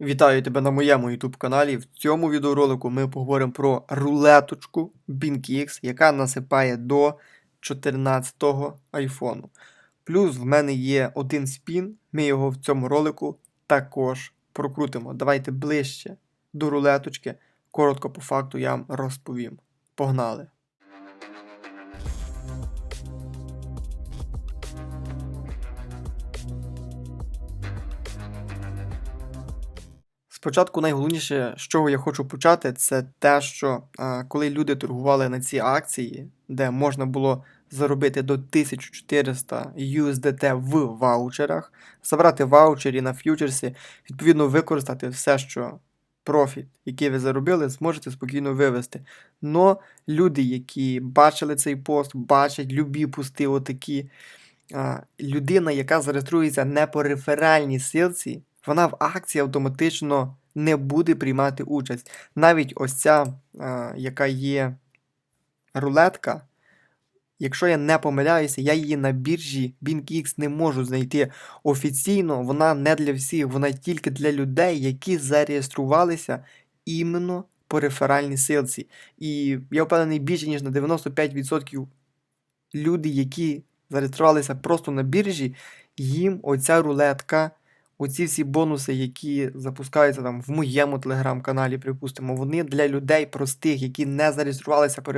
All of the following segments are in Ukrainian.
Вітаю тебе на моєму YouTube каналі. В цьому відеоролику ми поговоримо про рулеточку BinkX, яка насипає до 14-го айфону. Плюс в мене є один спін, ми його в цьому ролику також прокрутимо. Давайте ближче до рулеточки. Коротко по факту я вам розповім. Погнали! Спочатку найголовніше, з чого я хочу почати, це те, що а, коли люди торгували на ці акції, де можна було заробити до 1400 USDT в ваучерах, забрати ваучері на ф'ючерсі, відповідно використати все, що профіт, який ви заробили, зможете спокійно вивести. Но люди, які бачили цей пост, бачать любі пости отакі, а, людина, яка зареєструється не по реферальній силці, вона в акції автоматично не буде приймати участь. Навіть ось ця, а, яка є рулетка, якщо я не помиляюся, я її на біржі BinkX не можу знайти офіційно, вона не для всіх, вона тільки для людей, які зареєструвалися іменно по реферальній силці. І я впевнений більше, ніж на 95% люди, які зареєструвалися просто на біржі, їм оця рулетка, оці всі бонуси, які запускаються там в моєму телеграм-каналі, припустимо, вони для людей простих, які не зареєструвалися по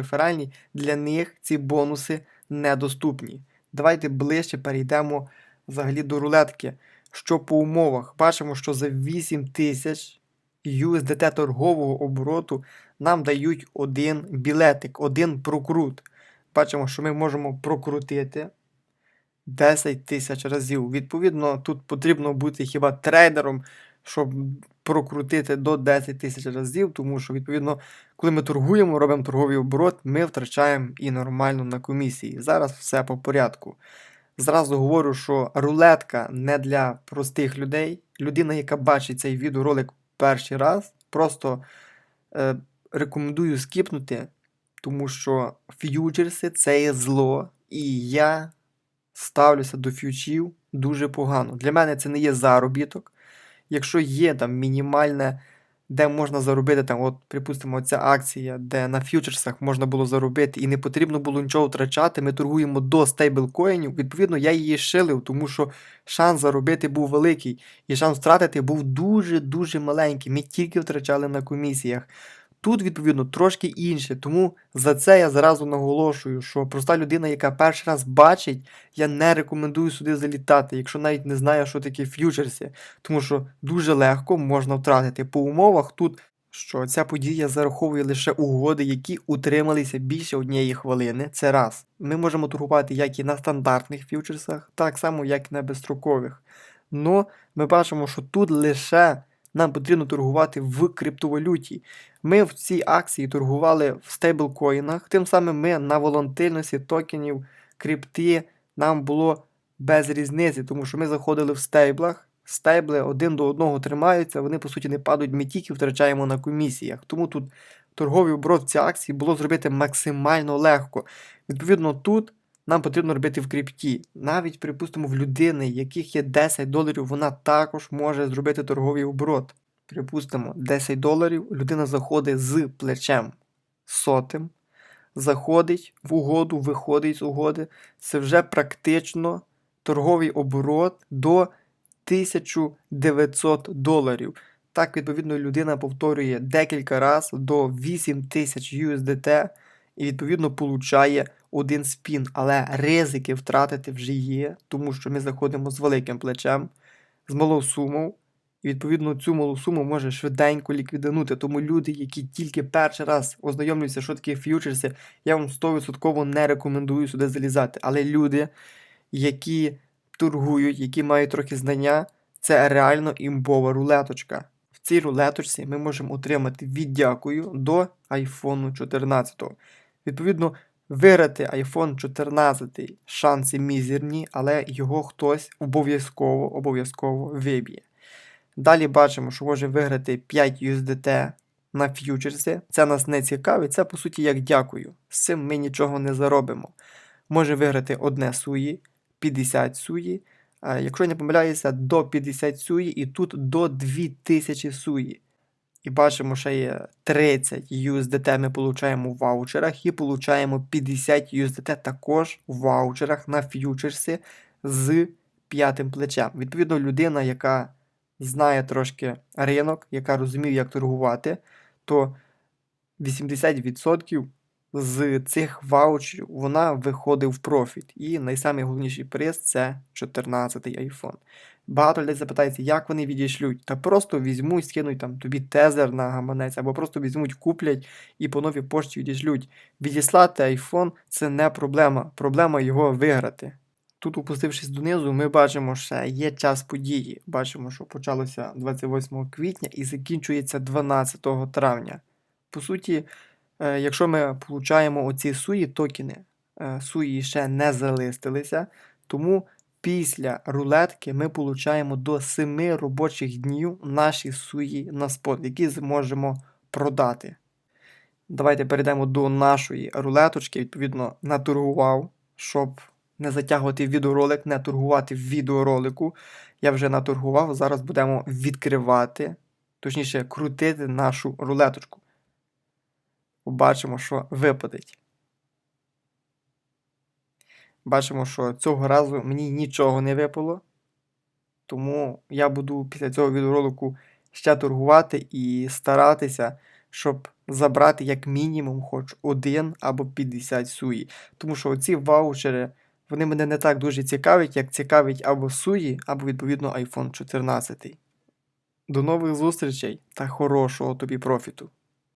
для них ці бонуси недоступні. Давайте ближче перейдемо взагалі до рулетки. Що по умовах? Бачимо, що за 8 тисяч USDT торгового обороту нам дають один білетик, один прокрут. Бачимо, що ми можемо прокрутити 10 тисяч разів. Відповідно, тут потрібно бути хіба трейдером, щоб прокрутити до 10 тисяч разів, тому що, відповідно, коли ми торгуємо, робимо торговий оборот, ми втрачаємо і нормально на комісії. Зараз все по порядку. Зразу говорю, що рулетка не для простих людей. Людина, яка бачить цей відеоролик перший раз, просто е, рекомендую скіпнути, тому що ф'ючерси це є зло, і я ставлюся до ф'ючів дуже погано. Для мене це не є заробіток. Якщо є там мінімальне, де можна заробити, там, от, припустимо, ця акція, де на ф'ючерсах можна було заробити і не потрібно було нічого втрачати, ми торгуємо до стейблкоїнів, відповідно, я її шилив, тому що шанс заробити був великий, і шанс втратити був дуже-дуже маленький. Ми тільки втрачали на комісіях. Тут, відповідно, трошки інше, тому за це я зразу наголошую, що проста людина, яка перший раз бачить, я не рекомендую сюди залітати, якщо навіть не знає, що таке ф'ючерси, тому що дуже легко можна втратити. По умовах тут, що ця подія зараховує лише угоди, які утрималися більше однієї хвилини. Це раз. Ми можемо торгувати як і на стандартних ф'ючерсах, так само, як і на безстрокових. Но ми бачимо, що тут лише нам потрібно торгувати в криптовалюті. Ми в цій акції торгували в стейблкоїнах, тим самим ми на волатильності токенів крипти нам було без різниці, тому що ми заходили в стейблах, стейбли один до одного тримаються, вони по суті не падають, ми тільки втрачаємо на комісіях. Тому тут торговий оборот цій акції було зробити максимально легко. Відповідно, тут нам потрібно робити в крипті. Навіть, припустимо, в людини, яких є 10 доларів, вона також може зробити торговий оборот. Припустимо, 10 доларів, людина заходить з плечем сотим, заходить в угоду, виходить з угоди. Це вже практично торговий оборот до 1900 доларів. Так, відповідно, людина повторює декілька разів до 8000 USDT і, відповідно, получає один спін. Але ризики втратити вже є, тому що ми заходимо з великим плечем, з малою сумою. І відповідно цю малу суму може швиденько ліквіданути. Тому люди, які тільки перший раз ознайомлюються, що таке ф'ючерси, я вам 100% не рекомендую сюди залізати. Але люди, які торгують, які мають трохи знання, це реально імбова рулеточка. В цій рулеточці ми можемо отримати віддякую до iPhone 14. Відповідно, виграти iPhone 14 шанси мізерні, але його хтось обов'язково обов'язково виб'є. Далі бачимо, що може виграти 5 USDT на ф'ючерсі. Це нас не цікавить, це по суті як дякую. З цим ми нічого не заробимо. Може виграти одне суї, 50 суї, Е, Якщо я не помиляюся, до 50 суї і тут до 2000 суї. І бачимо, що є 30 USDT ми получаємо в ваучерах і получаємо 50 USDT також в ваучерах на ф'ючерси з п'ятим плечем. Відповідно, людина, яка знає трошки ринок, яка розуміє, як торгувати, то 80% з цих ваучерів вона виходить в профіт. І найголовніший приз це 14-й iPhone. Багато людей запитається, як вони відійшлють. Та просто візьмуть, скинуть там тобі тезер на гаманець, або просто візьмуть, куплять і по новій пошті відійшлють. Відіслати iPhone це не проблема. Проблема його виграти. Тут, опустившись донизу, ми бачимо, що є час події. Бачимо, що почалося 28 квітня і закінчується 12 травня. По суті, е, якщо ми получаємо оці суї токени, е, суї ще не залистилися, тому після рулетки ми получаємо до 7 робочих днів наші суї на спот, які зможемо продати. Давайте перейдемо до нашої рулеточки. Відповідно, наторгував, щоб не затягувати відеоролик, не торгувати відеоролику. Я вже наторгував. Зараз будемо відкривати, точніше, крутити нашу рулеточку. Побачимо, що випадеть. Бачимо, що цього разу мені нічого не випало. Тому я буду після цього відеоролику ще торгувати і старатися, щоб забрати як мінімум хоч один або 50 суї. Тому що оці ваучери, вони мене не так дуже цікавлять, як цікавить або суї, або відповідно iPhone 14. До нових зустрічей та хорошого тобі профіту!